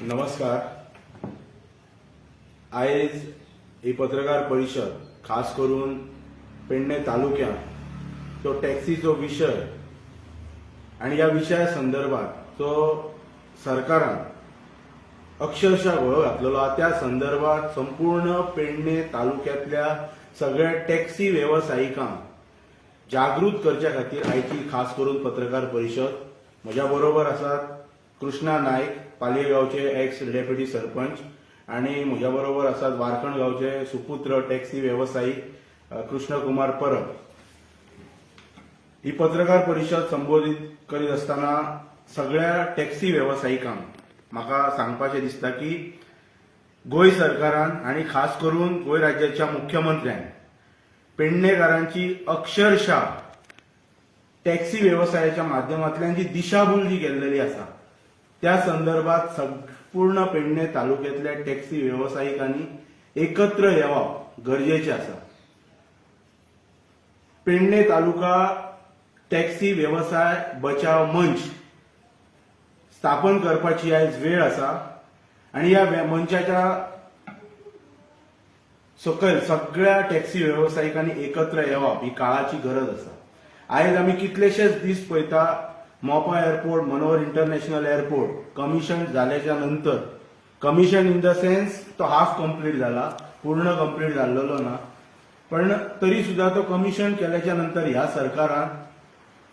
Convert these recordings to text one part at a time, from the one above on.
नमस्कार. आयज ही पत्रकार परिशद खास करून पेडणे तालुक्यात तो टॅक्सीचो विशय आणि या विशया संदर्भात जो सरकारान अक्षरशः घोळ घातलेलो आहा. त्या संदर्भात संपूर्ण पेडणे तालुक्यातल्या सगळ्या टॅक्सी व्यावसायिकांक जागृत करच्या खातीर आयची खास करून पत्रकार परिशद म्हज्या बरोबर आसात कृष्णा नायक पालयेगांवचे एक्स डेप्युटी सरपंच आणि म्हज्या बरोबर आसात वारखंड गांवचे सुपुत्र टॅक्सी व्यावसायिक कृष्णकुमार परब. ही पत्रकार परिशद संबोधित करीत असताना सगळ्या टॅक्सी व्यावसायिकांक म्हाका सांगपाचें दिसता की गोंय सरकारान आणि खास करून गोंय राज्याच्या मुख्यमंत्र्यान पेडणेकारांची अक्षरशः टॅक्सी व्यवसायाच्या माध्यमांतल्यान जी दिशाभूल जी केल्लेली आसा त्या संदर्भात संपूर्ण पेडणे तालुक्यातल्या टॅक्सी व्यावसायिकांनी एकत्र येवप गरजेचें आसा पेडणे तालुका टॅक्सी व्यवसाय बचाव मंच स्थापन करपाची आयज वेळ आसा आणि या मंचाच्या सकयल सगळ्या टॅक्सी व्यावसायिकांनी एकत्र येवप ही काळाची गरज आसा आयज आमी कितलेशेच दीस पळयता Mopa airport Manohar international airport commission जाल्याच्या नंतर. कमिशन इन द सेन्स तो हाफ कंप्लीट जाला पूर्ण कंप्लीट जाल्लेलो ना. पण तरी सुद्धा तो कमिशन केल्याच्यानंतर ह्या सरकारान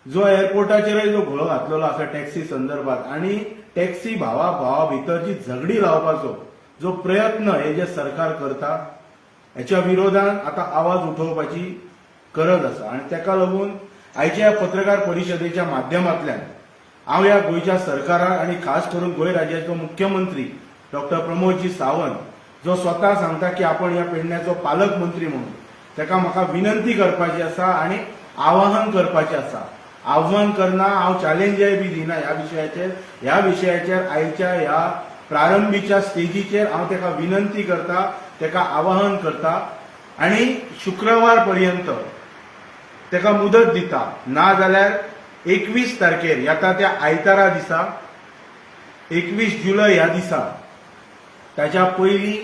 जो एअरपोर्टाचेरय जो घोळो घातलेलो आसा टॅक्सी संदर्भात आणि टॅक्सी भावा भावा भितर जी झगडी लावपाचो जो प्रयत्न हे जे सरकार करता हेच्या विरोधात आता आवाज उठोवपाची गरज आसा आणि ताका लागून आयच्या पत्रकार परिशदेच्या माध्यमांतल्यान हांव ह्या गोंयच्या सरकाराक आणि खास करून गोंय राज्याचो मुख्यमंत्री डॉक्टर प्रमोदजी सावंत जो स्वता सांगता की आपण ह्या पेडण्याचो पालकमंत्री म्हणून ताका म्हाका विनंती करपाची आसा आणि आवाहन करपाचें आसा. आव्हान करना हांव चॅलेंजय बी दिना ह्या विशयाचेर ह्या विशयाचेर आयच्या ह्या प्रारंभीच्या स्टेजीचेर हांव ताका विनंती करता ताका आवाहन करता. आणि शुक्रवार पर्यंत तेका मुदत दिता. ना जाल्यार एकवीस तारखेर येता त्या आयतारा दिसा एकवीस जुलय ह्या दिसा. ताच्या पयलीं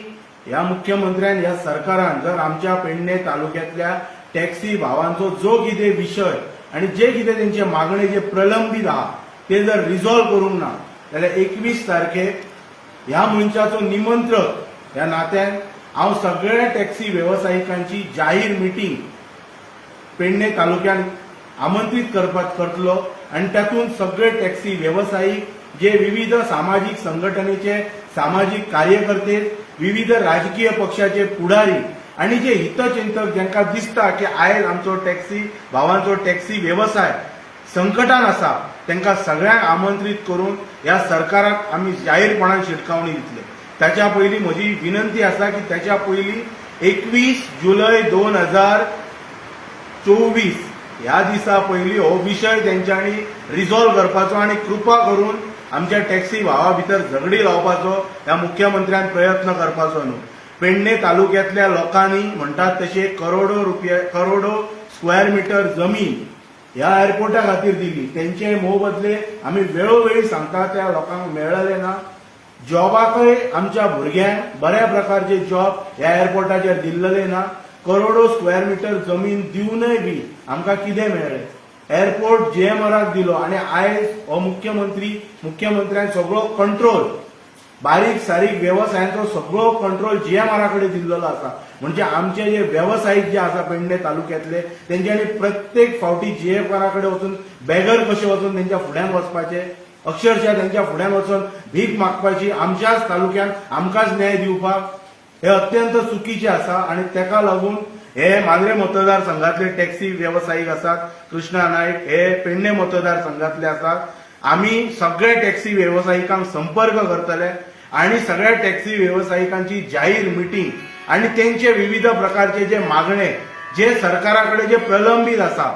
ह्या मुख्यमंत्र्यान ह्या सरकारान जर आमच्या पेडणे तालुक्यातल्या टॅक्सी भावांचो जो कितें विशय आणि जे कितें तेंचे मागणे जे प्रलंबीत आहा ते जर रिझॉल्व करूंक ना जाल्यार एकवीस तारखेक ह्या मनशाचो निमंत्रक ह्या नात्यान हांव सगळ्या टॅक्सी वेवसायिकांची जाहीर मिटींग पेडणे तालुक्यात आमंत्रित करपाक करतलो आणि तातूंत सगळे टॅक्सी व्यावसायिक जे विविध सामाजिक संघटनेचे सामाजिक कार्यकर्ते विविध राजकीय पक्षाचे पुढारी आणि जे हितचिंतक ज्यांना दिसता की आयज आमचो टॅक्सी भावांचो टॅक्सी व्यवसाय संकटान आसा तांकां सगळ्यांक आमंत्रीत करून ह्या सरकाराक आमी जाहीरपणान शिटकावणी दितले. ताच्या पयलीं म्हजी विनंती आसा की ताच्या पयलीं एकवीस जुलय दोन हजार चोवीस. ह्या दिसा पयलीं हो विशय तेंच्यांनी रिझॉल्व करपाचो आणि कृपा करून आमच्या टॅक्सी भावा भितर झगडी लावपाचो ह्या मुख्यमंत्र्यान प्रयत्न करपाचो न्हू. पेडणे तालुक्यातल्या लोकांनी म्हणटात तशे करोडो रुपया करोडो स्क्वेअर मिटर जमीन ह्या एअरपोर्टा खातीर दिली. त्यांचे मोबदले आमी वेळोवेळी सांगता त्या लोकांक मेळले ना. जॉबाकय आमच्या भुरग्यांक बऱ्या प्रकारचे जॉब ह्या एअरपोर्टाचेर दिल्लेले ना. करोडो स्क्वेअर मिटर जमीन दिवनय बी आमकां कितें मेळ्ळें? एअरपोर्ट जेएमआराक दिलो आणि आयज हो मुख्यमंत्री मुख्यमंत्र्यान सगळो कंट्रोल बारीक सारीक व्यवसायांचो सगळो कंट्रोल जीएमआरा कडेन दिल्लो आसा. म्हणजे आमचे जे वेवसायीक जे आसा पेडणे तालुक्यातले तेंच्यांनी प्रत्येक फावटी जीएमआरा कडेन वचून बॅगर कशें वचून तेंच्या फुड्यान वचपाचे अक्षरशः तेंच्या फुड्यान वचून भीक मागपाची आमच्याच तालुक्यात आमकांच न्याय दिवपाक हे अत्यंत चुकीचे आसा आणि ताका लागून हे मांद्रे मतदारसंघातले टॅक्सी व्यावसायिक आसात कृष्णा नायक हे पेडणे मतदारसंघातले आसात आम्ही सगळ्या टॅक्सी व्यावसायिकांक संपर्क करतले आणि सगळ्या टॅक्सी व्यावसायिकांची जाहीर मिटींग आणि त्यांचे विविध प्रकारचे जे मागणे जे सरकाराकडे जे प्रलंबित आसा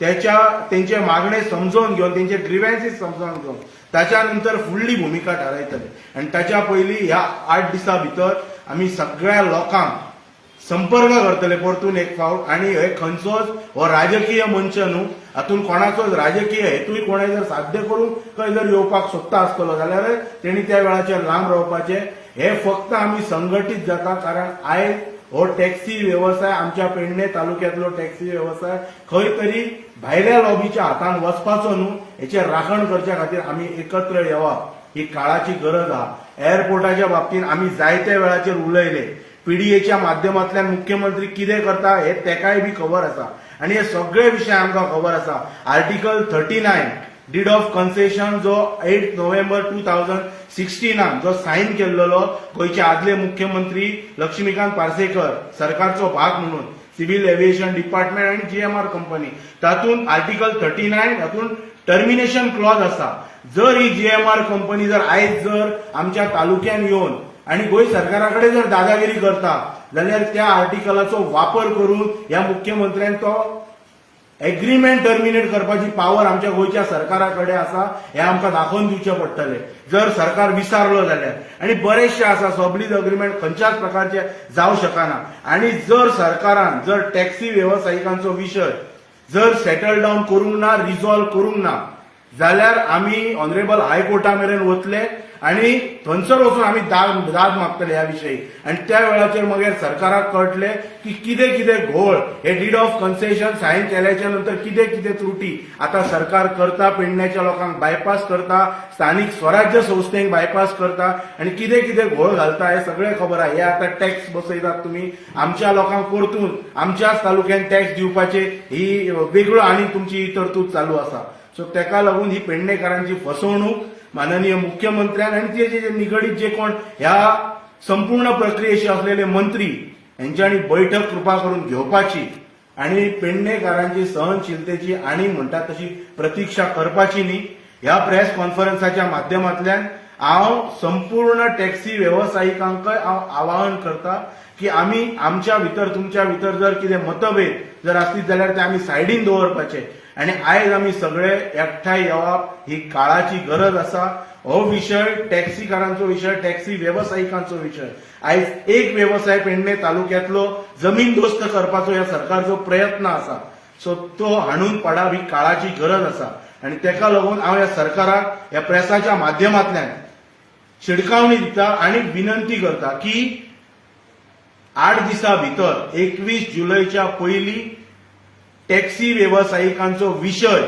त्याच्या त्यांचे मागणे समजून घेऊन त्यांचे ग्रिव्हन्सीस समजून घेऊन त्याच्यानंतर फुडली भूमिका थारायतले आणि त्याच्या पयलीं ह्या आठ दिसां भितर आमी सगळ्या लोकांक संपर्क करतले परतून एक फावट आणि हे खंयचोच हो राजकीय मंच न्हू हातून कोणाचोच राजकीय हेतूय कोणें जर साध्य करून खंय जर येवपाक सोदता आसतलो जाल्यार तेणी त्या वेळाचेर लांब रावपाचें. हे फक्त आमी संघटीत जाता कारण आयज हो टॅक्सी वेवसाय आमच्या पेडणे तालुक्यांतलो टॅक्सी वेवसाय खंय तरी भायल्या लॉबीच्या हातान वचपाचो न्हू हेचेर राखण करच्या खातीर आमी एकत्र येवप ही काळाची गरज आहा एअरपोर्टाच्या बाबतीत आमी जायत्या वेळाचेर उलयले. पीडीएच्या माध्यमांतल्यान मुख्यमंत्री कितें करता हे तेकाय बी खबर आसा. आनी हे सगळे विशय आमकां खबर आसा. Article thirty nine deed of concession जो एट नोव्हेंबर टू थावजंड सिक्स्टीनान जो सायन केल्लो गोंयचे आदले मुख्यमंत्री लक्ष्मीकांत पार्सेकर सरकारचो भाग म्हणून. सिव्हिल एव्हिएशन डिपार्टमेंट आनी जीएमआर कंपनी. तातूंत आर्टिकल थर्टी नायन तातूंत टर्मिनेशन क्लॉज आसा जर ही जीएमआर कंपनी जर आयज जर आमच्या तालुक्यान येवन आणि गोंय सरकारा कडेन जर दादागिरी करता जाल्यार त्या आर्टिकलाचो वापर करून ह्या मुख्यमंत्र्यान तो एग्रीमेंट टर्मिनेट करपाची पावर आमच्या गोंयच्या सरकारा कडेन आसा हे आमकां दाखोवन दिवचें पडटलें. जर सरकार विसारलो जाल्यार. आनी बरेचशे आसा सबलीज अग्रीमेंट खंयच्याच प्रकारचे जावं शकना. आनी जर सरकारान जर टॅक्सी वेवसायिकांचो विशय जर सेटल डावन करूंक ना रिझॉल्व करूंक ना जाल्यार आमी ऑनरेबल हायकोर्टा मेरेन वतले. आनी थंयसर वचून आमी दाद दाद मागतले ह्या विशयी आनी त्या वेळाचेर मागीर सरकाराक कळटले की कितें कितें घोळ हे डीड ऑफ कन्सेशन सायन केल्याच्यानंतर कितें कितें त्रुटी. आता सरकार करता पेडण्याच्या लोकांक बायपास करता स्थानिक स्वराज्य संस्थेक बायपास करता आनी कितें कितें घोळ घालता हे सगळें खबर आहा. हे आता टॅक्स बसयतात तुमी आमच्या लोकांक परतून आमच्याच तालुक्यान टॅक्स दिवपाचे ही वेगळो आनी तुमची ही तरतूद चालू आसा सो तेका लागून ही पेडणेकारांची फसवणूक माननीय मुख्यमंत्र्यान आणि ते जे निगडीत जे कोण ह्या संपूर्ण प्रक्रियेशी असलेले मंत्री यांच्यानी बैठक कृपा करून घेवपाची आणि पेडणेकारांची सहनशीलतेची आणि म्हणतात तशी प्रतीक्षा करपाची न्ही ह्या प्रेस कॉन्फरन्साच्या माध्यमांतल्यान हांव संपूर्ण टॅक्सी वेवसायिकांकय हांव आवाहन करता की आमी आमच्या भितर तुमच्या भितर जर कितें मतभेद जर आसलीत जाल्यार ते आमी सायडीन दवरपाचे. आणि आयज आमी सगळे एकठांय येवप ही काळाची गरज आसा हो विशय टॅक्सीकारांचो विशय टॅक्सी वेवसायिकांचो विशय आयज एक व्यवसाय पेडणे तालुक्यांतलो जमीन दोस्त करपाचो ह्या सरकारचो प्रयत्न आसा सो तो हाणून पडाव ही काळाची गरज आसा आणि तेका लागून हांव ह्या सरकाराक ह्या प्रेसाच्या माध्यमांतल्यान शिडकावणी दिता आणि विनंती करता की आठ दिसा भितर एकवीस जुलयच्या पयलीं टॅक्सी वेवसायिकांचो विशय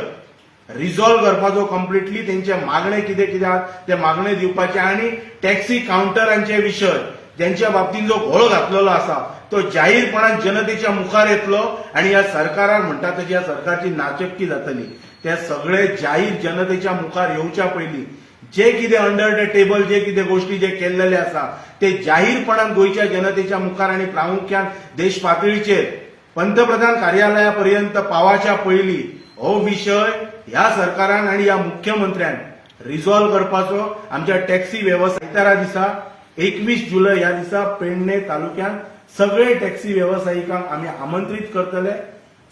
रिझॉल्व करपाचो कंप्लिटली तेंचे मागणे कितें कितें आहात ते मागणे दिवपाचे आनी टॅक्सी काउंटरांचे विशय ज्यांच्या बाबतीत जो घोळ घातलेलो आसा तो जाहीरपणान जनतेच्या मुखार येतलो आणि ह्या सरकारान म्हणटा तशी ह्या सरकारची नाचक्की जातली. ते सगळे जाहीर जनतेच्या मुखार येवच्या पयलीं जे कितें अंडर द टेबल जे कितें गोष्टी जे केल्लेले आसा ते जाहीरपणान गोंयच्या जनतेच्या मुखार आणि प्रामुख्यान देश पातळीचेर पंतप्रधान कार्यालया पर्यंत पावाच्या पयली हो विशय ह्या सरकारान आणि ह्या मुख्यमंत्र्यान रिझॉल्व करपाचो आमच्या टॅक्सी व्यवसायिकारा दिसा एकवीस जुलय ह्या दिसा पेडणे तालुक्यात सगळे टॅक्सी वेवसायिकांक आमी आमंत्रित करतले.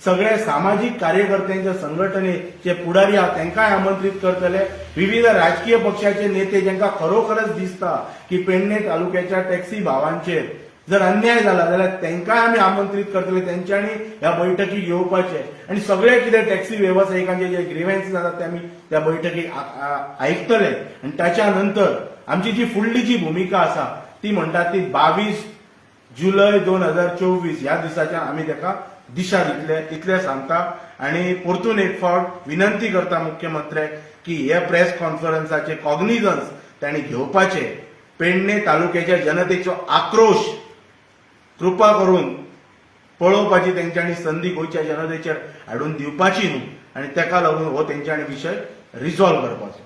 सगळे सामाजिक कार्यकर्त्यांच्या संघटनेचे पुढारी आहात तांकांय आमंत्रित करतले. विविध राजकीय पक्षाचे नेते ज्यांना खरोखरच दिसता की पेडणे तालुक्याच्या टॅक्सी भावांचेर जर अन्याय झाला जाल्यार त्यांकाय आमी आमंत्रित करतले त्यांच्यानी ह्या बैठकीक येवपाचे आणि सगळे कितें टॅक्सी व्यावसायिकांचे जे ग्रिव्हन्सीस आसात ते आमी त्या बैठकीक आयकतले आणि त्याच्या नंतर आमची जी फुडली जी भूमिका आसा ती म्हणटात ती बावीस जुलय दोन हजार चोवीस ह्या दिसाच्या आमी ताका दिशा दितले इतले सांगता. आणि परतून एक फावट विनंती करता मुख्यमंत्र्याक की हे प्रेस कॉन्फरन्साचे कॉग्निझन्स तांणी घेवपाचे पेडणे तालुक्याच्या जनतेचो आक्रोश कृपा करून पळोवपाची तेंच्यांनी संदी गोंयच्या जनतेचेर हाडून दिवपाची न्हू. आनी तेका लागून हो तेंच्यानी विशय रिझॉल्व करपाचो.